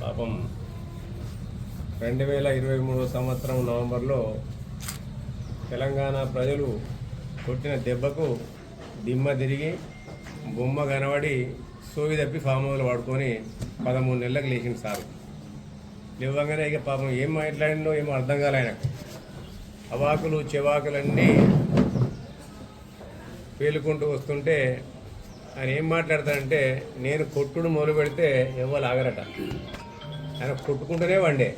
పాపం రెండు వేల ఇరవై మూడో సంవత్సరం నవంబర్లో తెలంగాణ ప్రజలు కొట్టిన దెబ్బకు దిమ్మ తిరిగి బొమ్మ కనబడి సోవి తప్పి ఫామ్ హౌస్లో పడుకొని పదమూడు నెలలకు లేచింది సార్. లేవగానే ఇక పాపం ఏం మాట్లాడిందో ఏమో అర్థం కాలే ఆయనకు. అవాకులు చెవాకులన్నీ పేలుకుంటూ వస్తుంటే ఆయన ఏం మాట్లాడతాడంటే నేను కొట్టుడు మొదలు పెడితే ఎవరు ఆగరట. ఆయన కొట్టుకుంటూనే వండే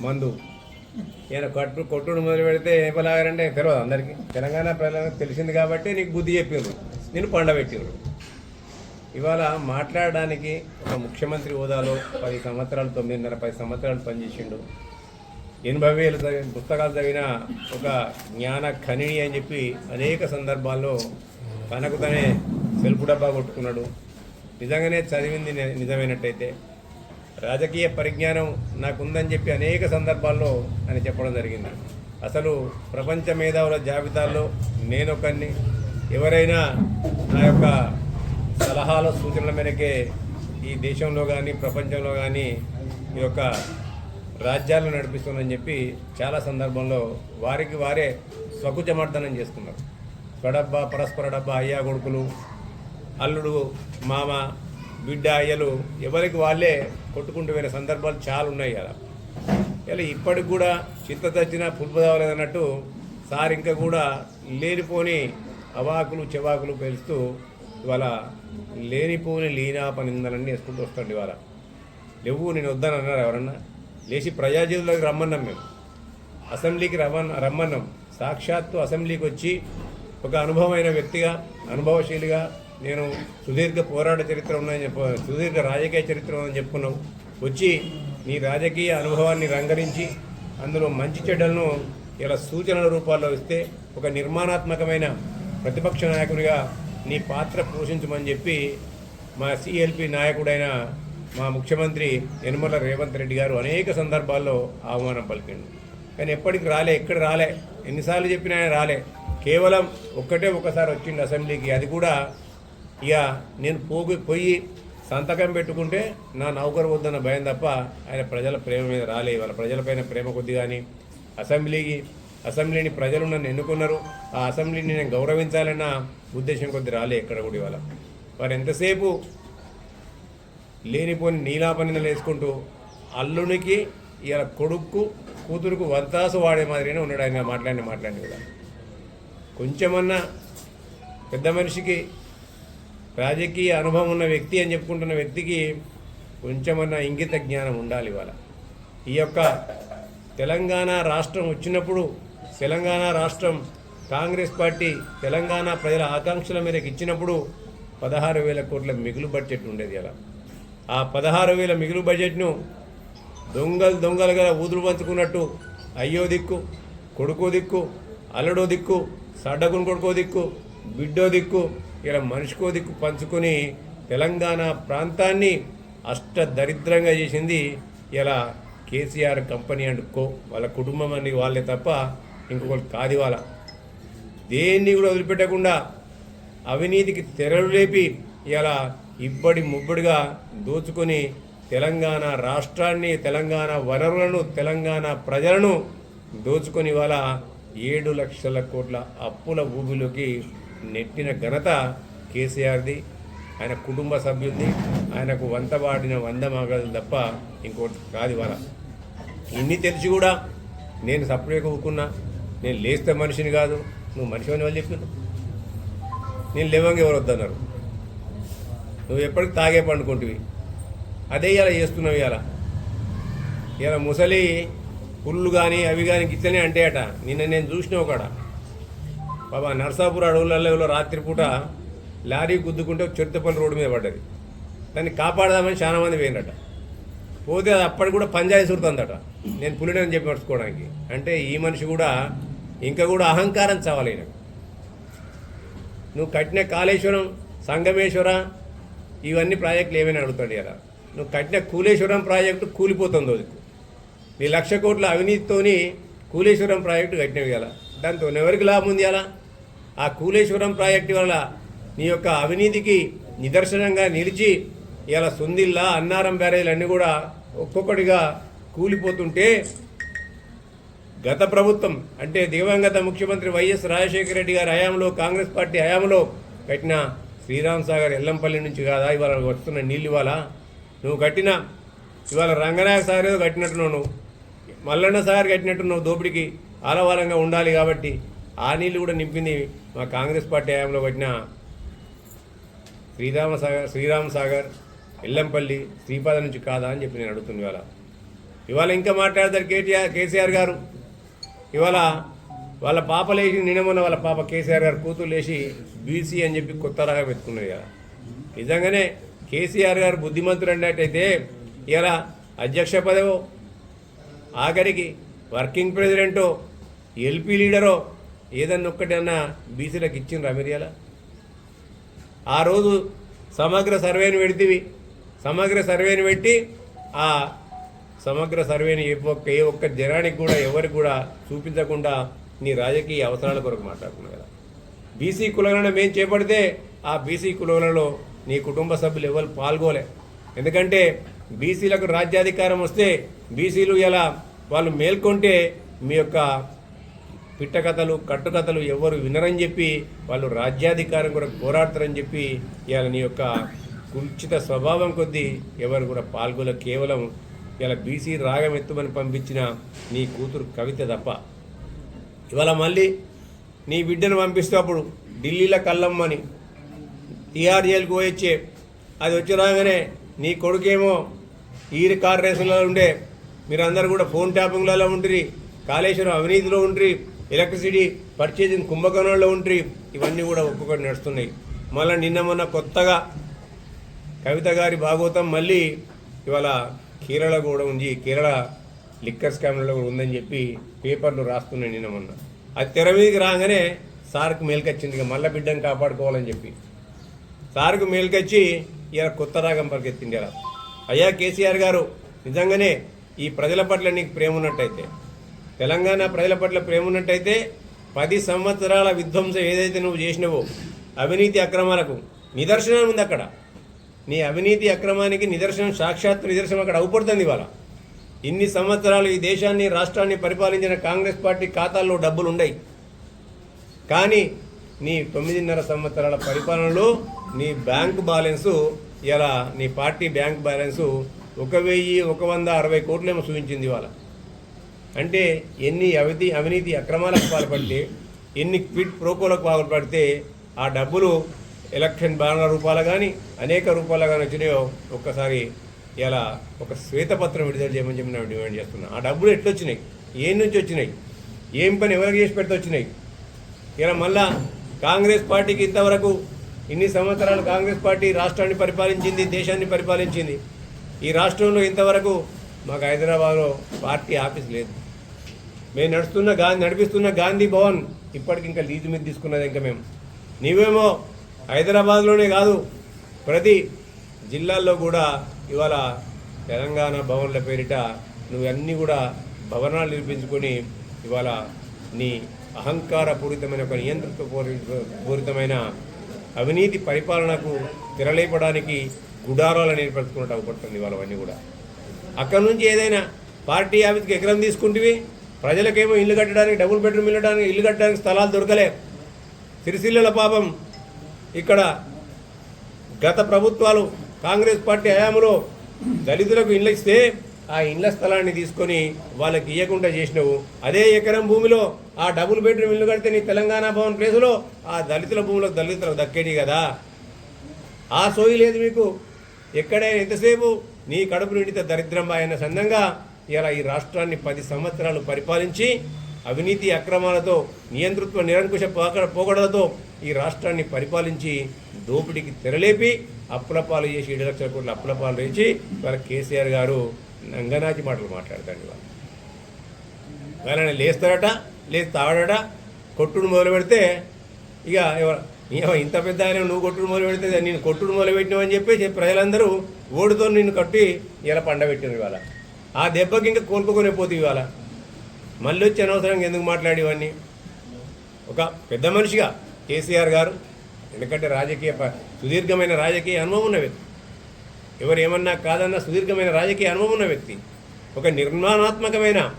మందు. ఈయన కట్టు కొట్టుడు మొదలు పెడితే ఎవరు తెలియదు అందరికీ. తెలంగాణ ప్రజలకు తెలిసింది కాబట్టి నీకు బుద్ధి చెప్పిండ్రు నేను పండబెట్టిండ్రు ఇవాళ మాట్లాడడానికి ఒక ముఖ్యమంత్రి హోదాలో పది సంవత్సరాలు తొమ్మిదిన్నర పది సంవత్సరాలు పనిచేసిండు. ఎనభై వేలు చదివిన పుస్తకాలు చదివిన ఒక జ్ఞాన ఖనిని అని చెప్పి అనేక సందర్భాల్లో తనకు తనే సెల్ఫ్ డబ్బా కొట్టుకున్నాడు. నిజంగానే చదివింది ని- నిజమైనట్టయితే. రాజకీయ పరిజ్ఞానం నాకుందని చెప్పి అనేక సందర్భాల్లో అని చెప్పడం జరిగింది. అసలు ప్రపంచ మేధావుల జాబితాలో నేనొకరిని ఎవరైనా నా యొక్క సలహాల సూచనల మేరకే ఈ దేశంలో కానీ ప్రపంచంలో కానీ ఈ యొక్క రాజ్యాలను నడిపిస్తుందని చెప్పి చాలా సందర్భంలో వారికి వారే స్వకుచమర్దనం చేసుకున్నారు స్వడబ్బా పరస్పర డబ్బా అయ్యా కొడుకులు అల్లుడు మామ బిడ్డ అయ్యలు ఎవరికి వాళ్ళే కొట్టుకుంటూ పోయిన సందర్భాలు చాలా ఉన్నాయి కదా. ఇలా ఇప్పటికి కూడా చింత తచ్చినా పులుపు తాగలేదన్నట్టు సార్ ఇంకా కూడా లేనిపోని అవాకులు చెవాకులు పేలుస్తూ ఇవాళ లేనిపోని లీనా నిందలన్నీ వేసుకుంటూ వస్తాడు ఇవాళ. లేవు నేను వద్దని అన్నారు ఎవరన్నా? లేచి ప్రజాజీవులకు రమ్మన్నాం మేము. అసెంబ్లీకి రమ్మన్న రమ్మన్నాం. సాక్షాత్తు అసెంబ్లీకి వచ్చి ఒక అనుభవమైన వ్యక్తిగా అనుభవశీలిగా నేను సుదీర్ఘ పోరాట చరిత్ర ఉందని చెప్ప సుదీర్ఘ రాజకీయ చరిత్ర ఉందని చెప్పుకున్నావు. వచ్చి నీ రాజకీయ అనుభవాన్ని రంగరించి అందులో మంచి చెడ్డలను ఇలా సూచనల రూపాల్లో ఇస్తే ఒక నిర్మాణాత్మకమైన ప్రతిపక్ష నాయకుడిగా నీ పాత్ర పోషించమని చెప్పి మా సిఎల్పి నాయకుడైన మా ముఖ్యమంత్రి యనమల రేవంత్ రెడ్డి గారు అనేక సందర్భాల్లో ఆహ్వానం పలికిండు. కానీ ఎప్పటికి రాలే ఎక్కడ రాలే ఎన్నిసార్లు చెప్పినా ఆయన రాలే. కేవలం ఒక్కటే ఒకసారి వచ్చిండు అసెంబ్లీకి అది కూడా ఇక నేను పోగి పోయి సంతకం పెట్టుకుంటే నా నౌకరు వద్దన్న భయం తప్ప ఆయన ప్రజల ప్రేమ మీద రాలే వాళ్ళ ప్రజలపైన ప్రేమ కొద్ది కానీ అసెంబ్లీకి అసెంబ్లీని ప్రజలు నన్ను ఎన్నుకున్నారు. ఆ అసెంబ్లీని నేను గౌరవించాలన్న ఉద్దేశం కొద్ది రాలే ఎక్కడ కూడా ఇవాళ. వారు ఎంతసేపు లేనిపోని నీలాపనిందలు వేసుకుంటూ అల్లునికి ఇలా కొడుకు కూతురుకు వంతాసు వాడే మాదిరిగానే ఉన్నాడు ఆయన మాట్లాడిన మాట్లాడిన కూడా. కొంచెమన్నా పెద్ద మనిషికి రాజకీయ అనుభవం ఉన్న వ్యక్తి అని చెప్పుకుంటున్న వ్యక్తికి కొంచెమన్నా ఇంగిత జ్ఞానం ఉండాలి ఇవాళ. ఈ యొక్క తెలంగాణ రాష్ట్రం వచ్చినప్పుడు తెలంగాణ రాష్ట్రం కాంగ్రెస్ పార్టీ తెలంగాణ ప్రజల ఆకాంక్షల మేరకు ఇచ్చినప్పుడు పదహారు వేల కోట్ల మిగులు బడ్జెట్ ఉండేది అలా. ఆ పదహారు వేల మిగులు బడ్జెట్ను దొంగలు దొంగలుగా ఊదులు పంచుకున్నట్టు అయ్యో దిక్కు కొడుకో దిక్కు అల్లడో దిక్కు సడ్డకుని కొడుకో దిక్కు బిడ్డో దిక్కు ఇలా మనిషికో దిక్కు పంచుకొని తెలంగాణ ప్రాంతాన్ని అష్ట దరిద్రంగా చేసింది ఇలా కేసీఆర్ కంపెనీ అండ్ కో. వాళ్ళ కుటుంబం అని వాళ్ళే తప్ప ఇంకొకరు కాది వాళ్ళ దేన్ని కూడా వదిలిపెట్టకుండా అవినీతికి తెరలు లేపి ఇలా ఇబ్బడి ముబ్బడిగా దోచుకొని తెలంగాణ రాష్ట్రాన్ని తెలంగాణ వనరులను తెలంగాణ ప్రజలను దోచుకొని వాళ్ళ ఏడు లక్షల కోట్ల అప్పుల ఊబిలోకి నెట్టిన ఘనత కేసీఆర్ది ఆయన కుటుంబ సభ్యులది ఆయనకు వంత వాడిన వంద మగలు తప్ప ఇంకోటి కాదు ఇవాళ. ఇన్ని తెలిసి కూడా నేను సపరేట్గా ఊకున్నా నేను లేస్తే మనిషిని కాదు నువ్వు మనిషి అని వాళ్ళు చెప్పిన నేను లేవంగా ఎవరు వద్దన్నారు? నువ్వు ఎప్పటికి తాగే పండుకుంటువి. అదే ఇలా చేస్తున్నావు ఇలా ఇలా ముసలి పుల్లు కానీ అవి కానీ గిట్లనే అంటే అట నిన్న నేను చూసిన ఒకడ. బాబా నర్సాపూర్ అడవులలో రాత్రిపూట లారీ గుద్దుకుంటే చిరుతపల్లి రోడ్డు మీద పడ్డది. దాన్ని కాపాడదామని చాలా మంది పోయినట పోతే అది అప్పటికి కూడా పంజాయి సుడుతుందట. నేను పులిని అని చెప్పి నడుచుకోవడానికి అంటే ఈ మనిషి కూడా ఇంకా కూడా అహంకారం చావాలి ఈయనకు. నువ్వు కట్టిన కాళేశ్వరం సంగమేశ్వర ఇవన్నీ ప్రాజెక్టులు ఏమైనా అడుగుతాడు కదా నువ్వు కట్టిన కూలేశ్వరం ప్రాజెక్టు కూలిపోతుంది రోజుకు నీ లక్ష కోట్ల అవినీతితోని కూలేశ్వరం ప్రాజెక్టు కట్టినవి కదా దాంతో ఎవరికి లాభం ఉంది అలా ఆ కూలేశ్వరం ప్రాజెక్టు వల్ల నీ యొక్క అవినీతికి నిదర్శనంగా నిలిచి ఇలా సుందిల్లా అన్నారం బ్యారేజీలు అన్నీ కూడా ఒక్కొక్కటిగా కూలిపోతుంటే గత ప్రభుత్వం అంటే దివంగత ముఖ్యమంత్రి వైఎస్ రాజశేఖర రెడ్డి గారి హయాంలో కాంగ్రెస్ పార్టీ హయాంలో కట్టిన శ్రీరామ్ సాగర్ ఎల్లంపల్లి నుంచి కాదా ఇవాళ వస్తున్న నీళ్ళు ఇవాళ. నువ్వు కట్టిన ఇవాళ రంగనాయక సాగర్ ఏదో కట్టినట్టున్నావు నువ్వు. మల్లన్న సాగర్ కట్టినట్టున్నావు దోపిడికి ఆలవాలంగా ఉండాలి కాబట్టి ఆ నీళ్ళు కూడా నింపింది మా కాంగ్రెస్ పార్టీ హయాంలో కట్టిన శ్రీరామ సాగర్ శ్రీరామ్ సాగర్ ఎల్లంపల్లి శ్రీపాద నుంచి కాదా అని చెప్పి నేను అడుగుతుంది ఇవాళ. ఇవాళ ఇంకా మాట్లాడతారు కేటీఆర్ కేసీఆర్ గారు. ఇవాళ వాళ్ళ పాప లేచి నిన్నమన్న వాళ్ళ పాప కేసీఆర్ గారు కూతురు లేచి బీసీ అని చెప్పి కొత్త రాగా పెట్టుకున్నారు కదా నిజంగానే కేసీఆర్ గారు బుద్ధిమంతుడు అన్నట్టయితే ఇలా అధ్యక్ష పదవో ఆఖరికి వర్కింగ్ ప్రెసిడెంటో ఎల్పీ లీడరో ఏదన్నా ఒక్కటన్నా బీసీలకు ఇచ్చిండ్రా మీరు ఆ రోజు సమగ్ర సర్వేని పెడితివి. సమగ్ర సర్వేని పెట్టి ఆ సమగ్ర సర్వేని ఏ ఒక్క ఏ ఒక్క జనానికి కూడా ఎవరికి కూడా చూపించకుండా నీ రాజకీయ అవసరాల కొరకు మాట్లాడుకున్నావు కదా. బీసీ కులగణన మేము చేపడితే ఆ బీసీ కులగణలో నీ కుటుంబ సభ్యులు ఎవరు పాల్గొలే. ఎందుకంటే బీసీలకు రాజ్యాధికారం వస్తే బీసీలు ఎలా వాళ్ళు మేల్కొంటే మీ యొక్క పిట్టకథలు కట్టుకథలు ఎవరు వినరని చెప్పి వాళ్ళు రాజ్యాధికారం కూడా పోరాడతారని చెప్పి ఇవాళ నీ యొక్క కుచిత స్వభావం కొద్దీ ఎవరు కూడా పాల్గొన కేవలం ఇలా బీసీ రాగం ఎత్తుమని పంపించిన నీ కూతురు కవిత తప్ప. ఇవాళ మళ్ళీ నీ బిడ్డను పంపిస్తే అప్పుడు ఢిల్లీలో కల్లమ్మని టీఆర్ జైలుకు పోయొచ్చే. అది వచ్చి రాగానే నీ కొడుకేమో ఈ కార్ రేసులలో ఉండే. మీరందరూ కూడా ఫోన్ ట్యాపింగ్లలో ఉండ్రి. కాళేశ్వరం అవినీతిలో ఉండ్రి. ఎలక్ట్రిసిటీ పర్చేజింగ్ కుంభకోణంలో ఉంటే ఇవన్నీ కూడా ఒక్కొక్కటి నడుస్తున్నాయి. మళ్ళీ నిన్న మొన్న కొత్తగా కవిత గారి భాగవతం మళ్ళీ ఇవాళ కేరళ కూడా ఉంది. కేరళ లిక్కర్ స్కామ్లలో కూడా ఉందని చెప్పి పేపర్లు రాస్తున్నాయి నిన్న మొన్న. అది తెర మీదకి రాగానే సార్కు మేల్కొచ్చింది ఇక మళ్ళీ బిడ్డను కాపాడుకోవాలని చెప్పి. సార్కు మేల్కొచ్చి ఇలా కొత్త రాగం పరిగెత్తింది అయ్యా కేసీఆర్ గారు నిజంగానే ఈ ప్రజల పట్ల నీకు ప్రేమ ఉన్నట్టయితే తెలంగాణ ప్రజల పట్ల ప్రేమ ఉన్నట్టయితే పది సంవత్సరాల విధ్వంసం ఏదైతే నువ్వు చేసినవో అవినీతి అక్రమాలకు నిదర్శనం ఉంది అక్కడ. నీ అవినీతి అక్రమానికి నిదర్శనం సాక్షాత్ నిదర్శనం అక్కడ అవుపడుతుంది ఇవాళ. ఇన్ని సంవత్సరాలు ఈ దేశాన్ని రాష్ట్రాన్ని పరిపాలించిన కాంగ్రెస్ పార్టీ ఖాతాల్లో డబ్బులు ఉండయి. కానీ నీ తొమ్మిదిన్నర సంవత్సరాల పరిపాలనలో నీ బ్యాంక్ బ్యాలెన్సు ఇలా నీ పార్టీ బ్యాంక్ బ్యాలెన్సు ఒక వెయ్యి ఒక వంద అరవై కోట్లేమో చూపించింది ఇవాళ. అంటే ఎన్ని అవినీతి అవినీతి అక్రమాలకు పాల్పడితే ఎన్ని క్విట్ ప్రోకోలకు పాల్పడితే ఆ డబ్బులు ఎలక్షన్ బాణ రూపాలు కానీ అనేక రూపాలు కానీ వచ్చినాయో ఒక్కసారి ఇలా ఒక శ్వేతపత్రం విడుదల చేయమని చెప్పి నేను డిమాండ్ చేస్తున్నా. ఆ డబ్బులు ఎట్లొచ్చినాయి? ఏ నుంచి వచ్చినాయి? ఏం పని ఎవరికి చేసి పెడితే వచ్చినాయి? ఇలా మళ్ళా కాంగ్రెస్ పార్టీకి ఇంతవరకు ఇన్ని సంవత్సరాలు కాంగ్రెస్ పార్టీ రాష్ట్రాన్ని పరిపాలించింది దేశాన్ని పరిపాలించింది. ఈ రాష్ట్రంలో ఇంతవరకు మాకు హైదరాబాద్లో పార్టీ ఆఫీస్ లేదు. మేము నడుస్తున్న గాంధీ నడిపిస్తున్న గాంధీ భవన్ ఇప్పటికి ఇంకా లీజు మీద తీసుకున్నది ఇంకా మేము. నీవేమో హైదరాబాద్లోనే కాదు ప్రతి జిల్లాల్లో కూడా ఇవాళ తెలంగాణ భవన్ల పేరిట నువ్వన్నీ కూడా భవనాలు నిర్మించుకొని ఇవాళ నీ అహంకారపూరితమైన ఒక నియంత్రిత పూరితమైన అవినీతి పరిపాలనకు తెరలేపడానికి గుడారాలను ఏర్పరచుకున్నట్టు అవపడుతుంది ఇవాళ అవన్నీ కూడా. అక్కడ నుంచి ఏదైనా పార్టీ ఆఫీస్కి ఎకరం తీసుకుంటివి? ప్రజలకేమో ఇల్లు కట్టడానికి డబుల్ బెడ్రూమ్ ఇల్లడానికి ఇల్లు కట్టడానికి స్థలాలు దొరకలే. సిరిసిల్లల పాపం ఇక్కడ గత ప్రభుత్వాలు కాంగ్రెస్ పార్టీ హయాంలో దళితులకు ఇండ్లు ఇస్తే ఆ ఇండ్ల స్థలాన్ని తీసుకొని వాళ్ళకి ఇవ్వకుండా చేసినావు. అదే ఎకరం భూమిలో ఆ డబుల్ బెడ్రూమ్ ఇల్లు కడితే నీ తెలంగాణ భవన్ ప్లేసులో ఆ దళితుల భూములకు దళితులకు దక్కేది కదా? ఆ సోయి లేదు మీకు. ఎక్కడైనా ఎంతసేపు నీ కడుపు నిండితే దరిద్రం ఆయన సందంగా ఇలా ఈ రాష్ట్రాన్ని పది సంవత్సరాలు పరిపాలించి అవినీతి అక్రమాలతో నియంతృత్వ నిరంకుశ పోక- పోకడలతో ఈ రాష్ట్రాన్ని పరిపాలించి దోపిడీకి తెరలేపి అప్పులపాలు చేసి ఏడు లక్షల కోట్ల అప్పులపాలు వేసి వాళ్ళ కేసీఆర్ గారు నంగనాచి మాటలు మాట్లాడతాడు వాళ్ళు వాళ్ళని లేస్తాడట లేచి తాగడట కొట్టుడు మొదలు పెడితే ఇక ఇంత పెద్ద ఆయన నువ్వు కొట్టుడు మొదలు పెడితే నేను కొట్టుడు మొదలు పెట్టినావు అని చెప్పి ప్రజలందరూ ఓడితో నిన్ను కట్టి ఇలా పండబెట్టినారు ఇవాళ. ఆ దెబ్బకి ఇంకా కోలుకోనే పోతే ఇవాళ. మళ్ళీ వచ్చి అనవసరంగా ఎందుకు మాట్లాడేవన్నీ ఒక పెద్ద మనిషిగా కేసీఆర్ గారు ఎందుకంటే రాజకీయ ప- సుదీర్ఘమైన రాజకీయ అనుభవం ఉన్న వ్యక్తి. ఎవరు ఏమన్నా కాదన్న సుదీర్ఘమైన రాజకీయ అనుభవం ఉన్న వ్యక్తి. ఒక నిర్మాణాత్మకమైన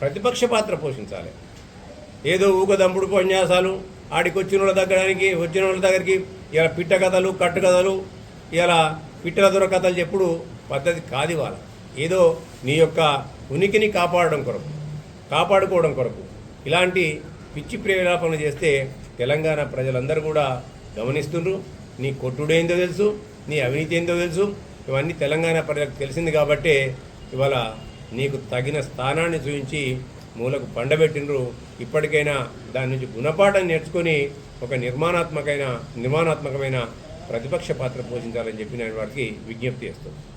ప్రతిపక్ష పాత్ర పోషించాలి. ఏదో ఊకదంపుడు ఉపన్యాసాలు ఆడికి వచ్చిన వాళ్ళ దగ్గరికి వచ్చిన వాళ్ళ దగ్గరికి ఇలా పిట్ట కథలు కట్టు కథలు ఇలా పిట్టల దొర కథలు చెప్పుడు పద్ధతి కాదు వాళ్ళ ఏదో నీ యొక్క ఉనికిని కాపాడడం కొరకు కాపాడుకోవడం కొరకు. ఇలాంటి పిచ్చి ప్రేరేపణ చేస్తే తెలంగాణ ప్రజలందరూ కూడా గమనిస్తుండ్రు. నీ కొట్టుడేందో తెలుసు నీ అవినీతి ఏందో తెలుసు. ఇవన్నీ తెలంగాణ ప్రజలకు తెలిసింది కాబట్టే ఇవాళ నీకు తగిన స్థానాన్ని చూపించి మూలకు పండబెట్టినరు ఇప్పటికైనా దాని నుంచి గుణపాఠం నేర్చుకొని ఒక నిర్మాణాత్మకమైన నిర్మాణాత్మకమైన ప్రతిపక్ష పాత్ర పోషించాలని చెప్పి నేను వారికి విజ్ఞప్తి చేస్తున్నాను